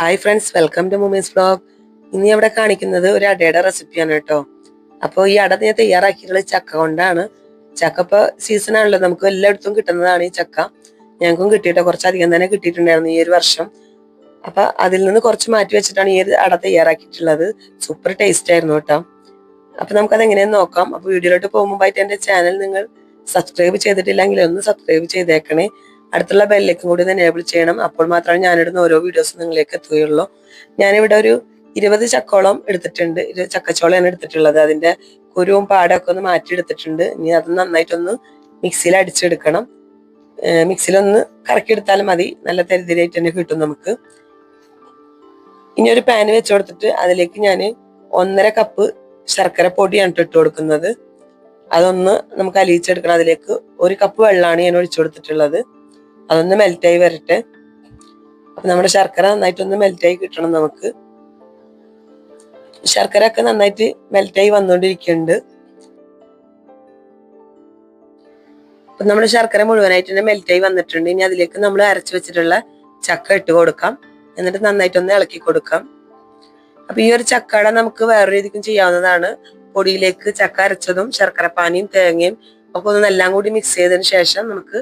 Hi friends welcome to mummy's blog ഇനി ഇവിടെ കാണിക്കുന്നത് ഒരു അടയുടെ റെസിപ്പിയാണ് കേട്ടോ. അപ്പോൾ ഈ അട ഞാൻ തയ്യാറാക്കിയിട്ടുള്ളത് ചക്ക കൊണ്ടാണ്. ചക്ക ഇപ്പോൾ സീസൺ ആണല്ലോ നമുക്ക് എല്ലായിടത്തും കിട്ടുന്നതാണ് ഈ ചക്ക. ഞങ്ങൾക്കും കിട്ടിയിട്ടോ കുറച്ചധികം തന്നെ കിട്ടിയിട്ടുണ്ടായിരുന്നു ഈ ഒരു വർഷം. അപ്പൊ അതിൽ നിന്ന് കുറച്ച് മാറ്റി വെച്ചിട്ടാണ് ഈ ഒരു അട തയ്യാറാക്കിയിട്ടുള്ളത്. സൂപ്പർ ടേസ്റ്റ് ആയിരുന്നു കേട്ടോ. അപ്പൊ നമുക്കത് എങ്ങനെയെന്ന് നോക്കാം. അപ്പൊ വീഡിയോയിലോട്ട് പോകുമ്പോഴായിട്ട് എന്റെ ചാനൽ നിങ്ങൾ സബ്സ്ക്രൈബ് ചെയ്തിട്ടില്ലെങ്കിൽ ഒന്ന് സബ്സ്ക്രൈബ് ചെയ്തേക്കണേ. അടുത്തുള്ള ബെല്ലേക്കും കൂടി ഒന്ന് എനേബിൾ ചെയ്യണം. അപ്പോൾ മാത്രമേ ഞാനിടുന്ന ഓരോ വീഡിയോസും നിങ്ങളിലേക്ക് എത്തുകയുള്ളൂ. ഞാനിവിടെ ഒരു ഇരുപത് ചക്കോളം എടുത്തിട്ടുണ്ട്. ഇരു ചക്കച്ചോളമാണ് എടുത്തിട്ടുള്ളത്. അതിന്റെ കുരുവും പാടൊക്കെ ഒന്ന് മാറ്റി എടുത്തിട്ടുണ്ട് ഇനി അത് നന്നായിട്ടൊന്ന് മിക്സിയിൽ അടിച്ചെടുക്കണം. മിക്സിയിലൊന്ന് കറക്കിയെടുത്താലും മതി. നല്ല തരിതരിയായിട്ട് തന്നെ കിട്ടും നമുക്ക്. ഇനി ഒരു പാന് വെച്ച് കൊടുത്തിട്ട് അതിലേക്ക് ഞാൻ ഒന്നര കപ്പ് ശർക്കര പൊടിയാണ് ഇട്ട് കൊടുക്കുന്നത്. അതൊന്ന് നമുക്ക് അലിയിച്ചെടുക്കണം. അതിലേക്ക് ഒരു കപ്പ് വെള്ളമാണ് ഞാൻ ഒഴിച്ചു കൊടുത്തിട്ടുള്ളത്. അതൊന്ന് മെൽറ്റായി വരട്ടെ. അപ്പൊ നമ്മുടെ ശർക്കര നന്നായിട്ടൊന്ന് മെൽറ്റായി കിട്ടണം നമുക്ക്. ശർക്കര ഒക്കെ നന്നായിട്ട് മെൽറ്റായി വന്നുകൊണ്ടിരിക്കുന്നുണ്ട് അപ്പൊ നമ്മുടെ ശർക്കര മുഴുവനായിട്ട് തന്നെ മെൽറ്റായി വന്നിട്ടുണ്ട്. ഇനി അതിലേക്ക് നമ്മൾ അരച്ചു വെച്ചിട്ടുള്ള ചക്ക ഇട്ട് കൊടുക്കാം. എന്നിട്ട് നന്നായിട്ടൊന്ന് ഇളക്കി കൊടുക്കാം. അപ്പൊ ഈ ഒരു ചക്കട നമുക്ക് വേറെ രീതിക്കും ചെയ്യാവുന്നതാണ്. പൊടിയിലേക്ക് ചക്ക അരച്ചതും ശർക്കരപ്പാനിയും തേങ്ങയും ഒക്കെ ഒന്ന് എല്ലാം കൂടി മിക്സ് ചെയ്തതിന് ശേഷം നമുക്ക്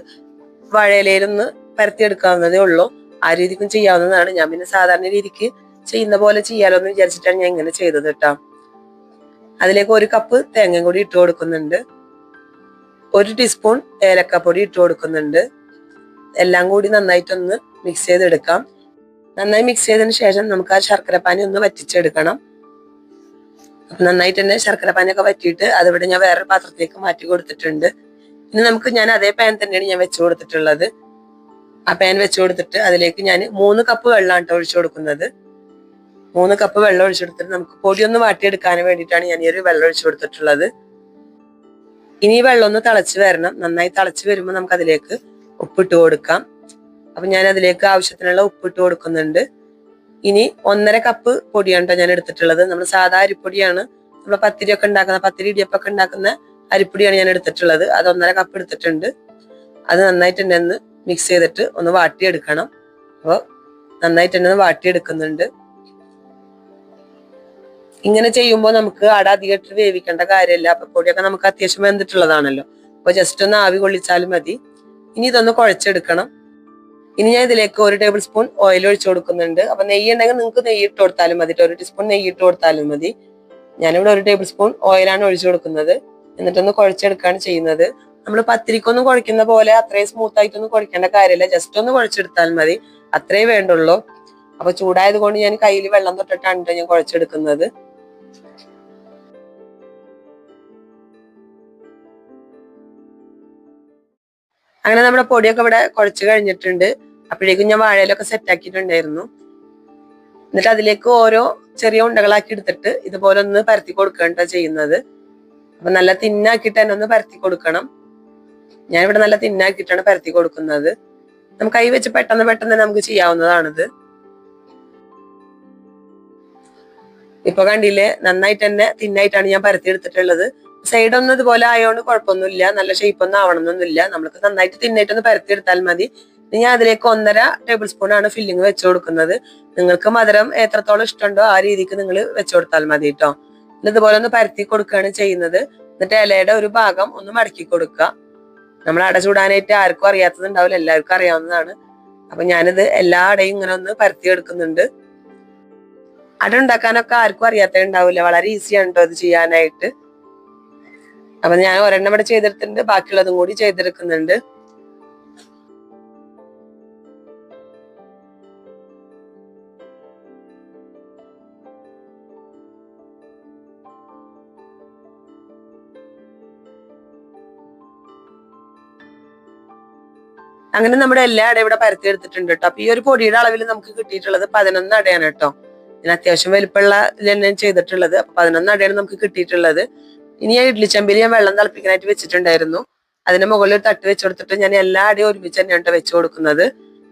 വാഴയിലയിലൊന്ന് പരത്തിയെടുക്കാവുന്നതേ ഉള്ളൂ. ആ രീതിക്കും ചെയ്യാവുന്നതാണ്. ഞാൻ പിന്നെ സാധാരണ രീതിക്ക് ചെയ്യുന്ന പോലെ ചെയ്യാലോ എന്ന് വിചാരിച്ചിട്ടാണ് ഞാൻ ഇങ്ങനെ ചെയ്തത് കേട്ടോ. അതിലേക്ക് ഒരു കപ്പ് തേങ്ങയും കൂടി ഇട്ട് കൊടുക്കുന്നുണ്ട്. ഒരു ടീസ്പൂൺ ഏലക്കപ്പൊടി ഇട്ട് കൊടുക്കുന്നുണ്ട്. എല്ലാം കൂടി നന്നായിട്ടൊന്ന് മിക്സ് ചെയ്തെടുക്കാം. നന്നായി മിക്സ് ചെയ്തതിന് ശേഷം നമുക്ക് ആ ശർക്കരപ്പാനി ഒന്ന് വറ്റിച്ചെടുക്കണം. നന്നായിട്ട് തന്നെ ശർക്കര പാനിയൊക്കെ വറ്റിയിട്ട് അതിവിടെ ഞാൻ വേറൊരു പാത്രത്തിലേക്ക് മാറ്റി കൊടുത്തിട്ടുണ്ട്. ഇനി നമുക്ക് ഞാൻ അതേ പാൻ തന്നെയാണ് ഞാൻ വെച്ചു കൊടുത്തിട്ടുള്ളത്. ആ പാൻ വെച്ചു കൊടുത്തിട്ട് അതിലേക്ക് ഞാൻ മൂന്ന് കപ്പ് വെള്ളമാണ് കേട്ടോ ഒഴിച്ചു കൊടുക്കുന്നത്. മൂന്ന് കപ്പ് വെള്ളം ഒഴിച്ചു കൊടുത്തിട്ട് നമുക്ക് പൊടിയൊന്ന് വാട്ടിയെടുക്കാൻ വേണ്ടിയിട്ടാണ് ഞാൻ ഈ ഒരു വെള്ളം ഒഴിച്ചു കൊടുത്തിട്ടുള്ളത്. ഇനി വെള്ളം ഒന്ന് തിളച്ച് വരണം. നന്നായി തിളച്ച് വരുമ്പോൾ നമുക്ക് അതിലേക്ക് ഉപ്പിട്ട് കൊടുക്കാം. അപ്പൊ ഞാൻ അതിലേക്ക് ആവശ്യത്തിനുള്ള ഉപ്പിട്ട് കൊടുക്കുന്നുണ്ട്. ഇനി ഒന്നര കപ്പ് പൊടിയാണ് ഞാൻ എടുത്തിട്ടുള്ളത്. നമ്മൾ സാധാ അരിപ്പൊടിയാണ്. നമ്മൾ പത്തിരി ഒക്കെ ഉണ്ടാക്കുന്ന പത്തിരി ഇടിയപ്പൊക്കെ ഉണ്ടാക്കുന്ന അരിപ്പൊടിയാണ് ഞാൻ എടുത്തിട്ടുള്ളത്. അത് ഒന്നര കപ്പ് എടുത്തിട്ടുണ്ട്. അത് നന്നായിട്ട് തന്നെ ഒന്ന് മിക്സ് ചെയ്തിട്ട് ഒന്ന് വാട്ടിയെടുക്കണം. അപ്പോൾ നന്നായിട്ട് തന്നെ ഒന്ന് വാട്ടിയെടുക്കുന്നുണ്ട്. ഇങ്ങനെ ചെയ്യുമ്പോൾ നമുക്ക് അട അധികമായിട്ട് വേവിക്കേണ്ട കാര്യമില്ല. അപ്പൊ പൊടിയൊക്കെ നമുക്ക് അത്യാവശ്യം വെന്തിട്ടുള്ളതാണല്ലോ. അപ്പൊ ജസ്റ്റ് ഒന്ന് ആവി കൊള്ളിച്ചാലും മതി. ഇനി ഇതൊന്ന് കുഴച്ചെടുക്കണം. ഇനി ഞാൻ ഇതിലേക്ക് ഒരു ടേബിൾ സ്പൂൺ ഓയിൽ ഒഴിച്ചു കൊടുക്കുന്നുണ്ട്. അപ്പൊ നെയ്യ് ഉണ്ടെങ്കിൽ നിങ്ങൾക്ക് നെയ്യ് ഇട്ട് കൊടുത്താലും മതി. ഒരു ടീസ്പൂൺ നെയ്യ് ഇട്ട് കൊടുത്താലും മതി. ഞാനിവിടെ ഒരു ടേബിൾ സ്പൂൺ ഓയിലാണ് ഒഴിച്ചു കൊടുക്കുന്നത്. എന്നിട്ടൊന്ന് കുഴച്ചെടുക്കുകയാണ് ചെയ്യുന്നത്. നമ്മൾ പത്തിരിക്കൊന്നും കുഴക്കുന്ന പോലെ അത്രയും സ്മൂത്ത് ആയിട്ടൊന്നും കുഴക്കേണ്ട കാര്യമില്ല. ജസ്റ്റ് ഒന്ന് കുഴച്ചെടുത്താൽ മതി. അത്രേ വേണ്ടുള്ളൂ. അപ്പൊ ചൂടായത് കൊണ്ട് ഞാൻ കയ്യിൽ വെള്ളം തൊട്ടിട്ടാണ് ഞാൻ കുഴച്ചെടുക്കുന്നത്. അങ്ങനെ നമ്മുടെ പൊടിയൊക്കെ ഇവിടെ കുഴച്ച് കഴിഞ്ഞിട്ടുണ്ട്. അപ്പോഴേക്കും ഞാൻ വാഴയിലൊക്കെ സെറ്റ് ആക്കിയിട്ടുണ്ടായിരുന്നു. എന്നിട്ട് അതിലേക്ക് ഓരോ ചെറിയ ഉണ്ടകളാക്കി എടുത്തിട്ട് ഇതുപോലെ ഒന്ന് പരത്തി കൊടുക്കേണ്ട ചെയ്യുന്നത്. അപ്പൊ നല്ല തിന്നാക്കിയിട്ട് തന്നെ ഒന്ന് പരത്തി കൊടുക്കണം. ഞാൻ ഇവിടെ നല്ല തിന്നാക്കിയിട്ടാണ് പരത്തി കൊടുക്കുന്നത്. നമുക്ക് കൈ വെച്ച് പെട്ടെന്ന് പെട്ടെന്ന് നമുക്ക് ചെയ്യാവുന്നതാണിത്. ഇപ്പൊ കണ്ടില്ലേ നന്നായിട്ട് തന്നെ തിന്നായിട്ടാണ് ഞാൻ പരത്തി എടുത്തിട്ടുള്ളത്. സൈഡ് ഒന്നും ഇതുപോലെ ആയതുകൊണ്ട് കുഴപ്പമൊന്നുമില്ല. നല്ല ഷേപ്പ് ഒന്നും ആവണമെന്നൊന്നുമില്ല. നമ്മൾക്ക് നന്നായിട്ട് തിന്നായിട്ടൊന്ന് പരത്തി എടുത്താൽ മതി. ഞാൻ അതിലേക്ക് ഒന്നര ടേബിൾ സ്പൂൺ ആണ് ഫില്ലിങ് വെച്ചു കൊടുക്കുന്നത്. നിങ്ങൾക്ക് മധുരം എത്രത്തോളം ഇഷ്ടമുണ്ടോ ആ രീതിക്ക് നിങ്ങൾ വെച്ചു കൊടുത്താൽ മതി കേട്ടോ ഇതുപോലെ ഒന്ന് പരത്തി കൊടുക്കുകയാണ് ചെയ്യുന്നത്. എന്നിട്ട് ഇലയുടെ ഒരു ഭാഗം ഒന്ന് മടക്കി കൊടുക്കുക. നമ്മൾ അട ചൂടാനായിട്ട് ആർക്കും അറിയാത്തതുണ്ടാവില്ല. എല്ലാവർക്കും അറിയാവുന്നതാണ്. അപ്പൊ ഞാനിത് എല്ലാ അടയും ഇങ്ങനെ ഒന്ന് പരത്തി എടുക്കുന്നുണ്ട്. അട ഉണ്ടാക്കാനൊക്കെ ആർക്കും അറിയാത്തേ ഉണ്ടാവില്ല വളരെ ഈസിയാണ് കേട്ടോ ഇത് ചെയ്യാനായിട്ട്. അപ്പൊ ഞാൻ ഒരെണ്ണം ഇവിടെ ചെയ്തെടുത്തിട്ടുണ്ട്. ബാക്കിയുള്ളതും കൂടി ചെയ്തെടുക്കുന്നുണ്ട്. അങ്ങനെ നമ്മുടെ എല്ലാ അടയും ഇവിടെ പരത്തി എടുത്തിട്ടുണ്ട് കേട്ടോ. അപ്പൊ ഈ ഒരു പൊടിയുടെ അളവിൽ നമുക്ക് കിട്ടിയിട്ടുള്ളത് പതിനൊന്ന് അടയാണ് കേട്ടോ. ഞാൻ അത്യാവശ്യം വലിപ്പമുള്ള ഞാൻ ചെയ്തിട്ടുള്ളത്. അപ്പൊ പതിനൊന്ന് അടയാണ് നമുക്ക് കിട്ടിയിട്ടുള്ളത്. ഇനി ഞാൻ ഇഡ്ലി ഞാൻ വെള്ളം തിളപ്പിക്കാനായിട്ട് വെച്ചിട്ടുണ്ടായിരുന്നു. അതിന്റെ മുകളിൽ ഒരു തട്ട് വെച്ച് കൊടുത്തിട്ട് ഞാൻ എല്ലാ അടയും ഒരുമിച്ച് തന്നെയാണ് വെച്ച് കൊടുക്കുന്നത്.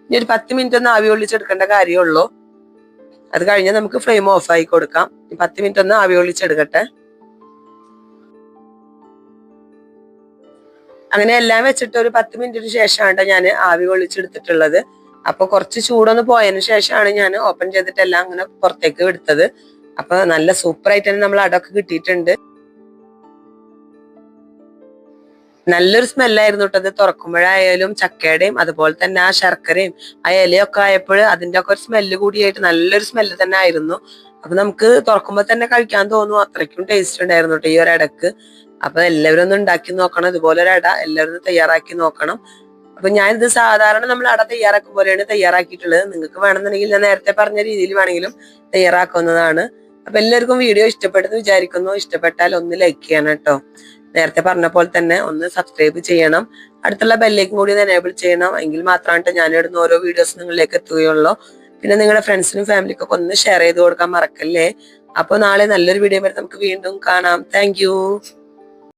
ഇനി ഒരു പത്ത് മിനിറ്റ് ഒന്ന് ആവി ഒള്ളിച്ചെടുക്കേണ്ട കാര്യമുള്ളൂ അത് കഴിഞ്ഞാൽ നമുക്ക് ഫ്ലെയിം ഓഫ് ആയി കൊടുക്കാം. പത്ത് മിനിറ്റ് ഒന്ന് ആവി ഒളിച്ചെടുക്കട്ടെ. അങ്ങനെ എല്ലാം വെച്ചിട്ട് ഒരു പത്ത് മിനിറ്റിന് ശേഷമാണ് ഞാൻ ആവി കൊള്ളിച്ചെടുത്തിട്ടുള്ളത്. അപ്പൊ കുറച്ച് ചൂടൊന്ന് പോയതിനു ശേഷമാണ് ഞാൻ ഓപ്പൺ ചെയ്തിട്ടെല്ലാം അങ്ങനെ പുറത്തേക്ക് എടുത്തത്. അപ്പൊ നല്ല സൂപ്പർ ആയിട്ട് തന്നെ നമ്മൾ അടൊക്കെ കിട്ടിയിട്ടുണ്ട്. നല്ലൊരു സ്മെല്ലായിരുന്നു കേട്ടോ അത്. തുറക്കുമ്പോഴായാലും ചക്കയുടെയും അതുപോലെ തന്നെ ആ ശർക്കരയും ആ ഇലയൊക്കെ ആയപ്പോൾ അതിന്റെ ഒക്കെ ഒരു സ്മെല്ല് കൂടിയായിട്ട് നല്ലൊരു സ്മെല്ല് തന്നെ ആയിരുന്നു. അപ്പൊ നമുക്ക് തുറക്കുമ്പോൾ തന്നെ കഴിക്കാൻ തോന്നും അത്രയ്ക്കും ടേസ്റ്റ് ഉണ്ടായിരുന്നു കേട്ടോ ഈ ഒരു അടക്ക് അപ്പൊ എല്ലാവരും ഒന്ന് ഉണ്ടാക്കി നോക്കണം. ഇതുപോലെ ഒരു അട എല്ലാവരും തയ്യാറാക്കി നോക്കണം. അപ്പൊ ഞാൻ ഇത് സാധാരണ നമ്മൾ അട തയ്യാറാക്കും പോലെയാണ് തയ്യാറാക്കിയിട്ടുള്ളത്. നിങ്ങൾക്ക് വേണമെന്നുണ്ടെങ്കിൽ ഞാൻ നേരത്തെ പറഞ്ഞ രീതിയിൽ വേണമെങ്കിലും തയ്യാറാക്കുന്നതാണ്. അപ്പൊ എല്ലാവർക്കും വീഡിയോ ഇഷ്ടപ്പെട്ടെന്ന് വിചാരിക്കുന്നു. ഇഷ്ടപ്പെട്ടാൽ ഒന്ന് ലൈക്ക് ചെയ്യണം കേട്ടോ നേരത്തെ പറഞ്ഞ പോലെ തന്നെ ഒന്ന് സബ്സ്ക്രൈബ് ചെയ്യണം. അടുത്തുള്ള ബെല്ലേക്കും കൂടി എനേബിൾ ചെയ്യണം. എങ്കിൽ മാത്രമാണ് ഞാൻ ഇടുന്ന ഓരോ വീഡിയോസ് നിങ്ങളിലേക്ക് എത്തുകയുള്ളൂ. പിന്നെ നിങ്ങളുടെ ഫ്രണ്ട്സിനും ഫാമിലിക്കൊക്കെ ഒന്ന് ഷെയർ ചെയ്ത് കൊടുക്കാൻ മറക്കല്ലേ? അപ്പൊ നാളെ നല്ലൊരു വീഡിയോ വരെ നമുക്ക് വീണ്ടും കാണാം. താങ്ക്